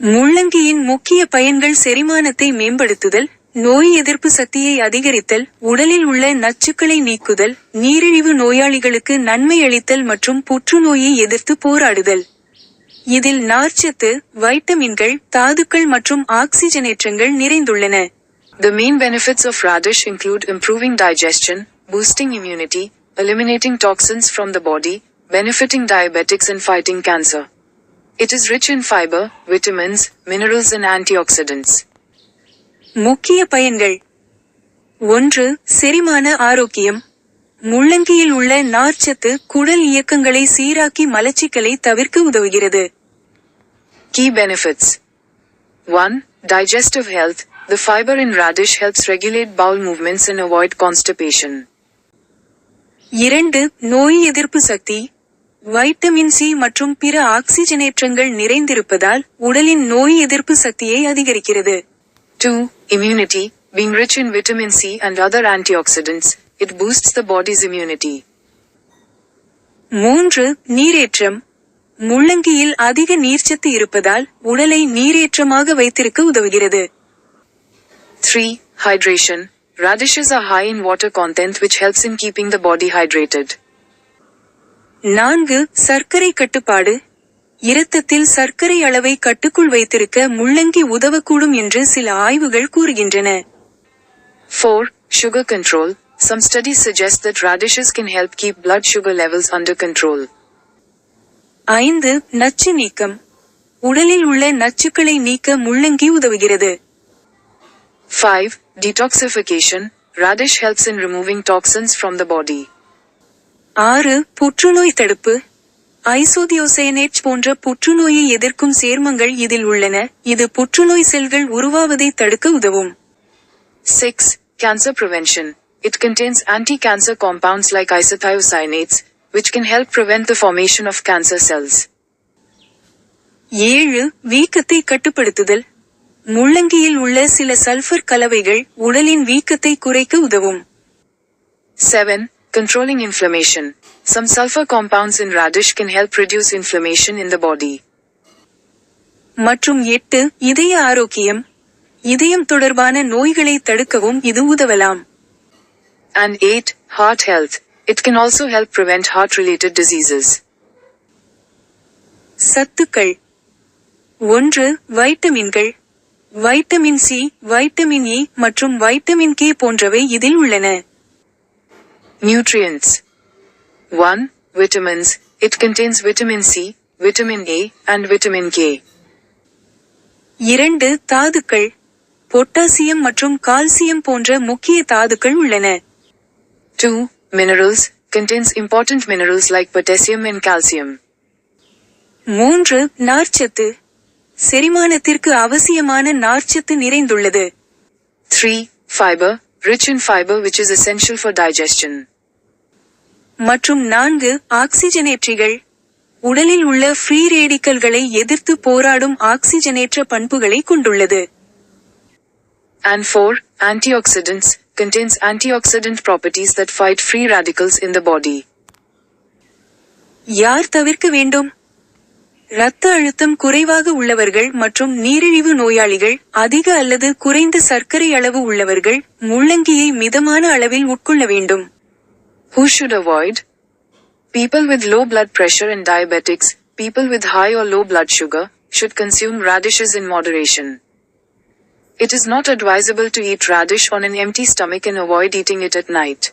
முள்ளங்கியின் முக்கிய பயன்கள் செரிமானத்தை மேம்படுத்துதல் நோய் எதிர்ப்பு சக்தியை அதிகரித்தல் உடலில் உள்ள நச்சுக்களை நீக்குதல் நீரிழிவு நோயாளிகளுக்கு நன்மை அளித்தல் மற்றும் புற்றுநோயை எதிர்த்து போராடுதல் இதில் நார்ச்சத்து வைட்டமின்கள் தாதுக்கள் மற்றும் ஆக்சிஜனேற்றங்கள் நிறைந்துள்ளன The main benefits of radish include improving digestion, boosting immunity, eliminating toxins from the body, benefiting diabetics and fighting cancer. It is rich in fiber, vitamins, minerals and antioxidants. முக்கிய பயன்கள் ஒன்று செரிமான ஆரோக்கியம் முள்ளங்கியில் உள்ள நார்ச்சத்து குடல் இயக்கங்களை சீராக்கி மலச்சிக்கலை தவிர்க்க உதவுகிறது key benefits one digestive health The fiber in radish helps regulate bowel movements and avoid constipation. இரண்டு நோய் எதிர்ப்பு சக்தி வைட்டமின் சி மற்றும் பிற ஆக்சிஜனேற்றங்கள் நிறைந்திருப்பதால் உடலின் நோய் எதிர்ப்பு சக்தியை அதிகரிக்கிறது two immunity being rich in vitamin C and other anti antioxidants it boost the body's immunity மூன்று நீரேற்றம் முள்ளங்கியில் அதிக நீர்ச்சத்து இருப்பதால் உடலை நீரேற்றமாக வைத்திருக்க உதவுகிறது three hydration Radishes are high in water content which helps in keeping the body hydrated. நான்கு சர்க்கரை கட்டுப்பாடு இரத்தத்தில் சர்க்கரை அளவை கட்டுக்குள் வைத்திருக்க முள்ளங்கி உதவக்கூடும் என்று சில ஆய்வுகள் கூறுகின்றன 4. Sugar control. Some studies suggest that radishes can help keep blood sugar levels under control. ஐந்து நச்சு நீக்கம் உடலில் உள்ள நச்சுக்களை நீக்க முள்ளங்கி உதவுகிறது 5. Detoxification. Radish helps in removing toxins from the body. ஆறு புற்றுநோய் தடுப்பு. ஐசோதியோசைனேட் போன்ற புற்றுநோயை எதிர்க்கும் சேர்மங்கள் இதில் உள்ளன. இது புற்றுநோய் செல்கள் உருவாவதை தடுக்க உதவும். 6. Cancer prevention. It contains anti-cancer compounds like isothiocyanates, which can help prevent the formation of cancer cells ஏழு வீக்கத்தை கட்டுப்படுத்துதல். முள்ளங்கியில் உள்ள சில சல்பர் கலவைகள் உடலின் வீக்கத்தை குறைக்க உதவும். Seven Controlling inflammation. Some sulfur compounds in radish can help reduce inflammation in the body. மற்றும் எட்டு இதய ஆரோக்கியம் இதயம் தொடர்பான நோய்களை தடுக்கவும் இது உதவலாம் And 8. Heart health. It can also help prevent heart related diseases. சத்துக்கள் ஒன்று வைட்டமின்கள் வைட்டமின் சி வைட்டமின் இ மற்றும் வைட்டமின் கே போன்றவை இதில் உள்ளன Nutrients 1. Vitamins. It contains vitamin C, vitamin A, and vitamin K. இரண்டு தாதுக்கள் பொட்டாசியம் மற்றும் கால்சியம் போன்ற முக்கிய தாதுக்கள் உள்ளன 2. Minerals. Contains important minerals like potassium and calcium. மூன்று நார்ச்சத்து செரிமானத்திற்கு அவசியமான நார்ச்சத்து நிறைந்துள்ளது 3. Fiber. Rich in fiber which is essential for digestion. மற்றும் நான்கு ஆக்சிஜனேற்றிகள் உடலில் உள்ள ஃப்ரீ ரேடிக்கல்களை எதிர்த்து போராடும் ஆக்சிஜனேற்ற பண்புகளை கொண்டுள்ளது And 4. Antioxidants. Contains antioxidant properties that fight free radicals in the body. யார் தவிர்க்க வேண்டும் இரத்த அழுத்தம் குறைவாக உள்ளவர்கள் மற்றும் நீரிழிவு நோயாளிகள் அதிக அல்லது குறைந்த சர்க்கரை அளவு உள்ளவர்கள் முள்ளங்கியை மிதமான அளவில் உட்கொள்ள வேண்டும் Who should avoid? People with low blood pressure and diabetics, people with high or low blood sugar, should consume radishes in moderation. It is not advisable to eat radish on an empty stomach and avoid eating it at night.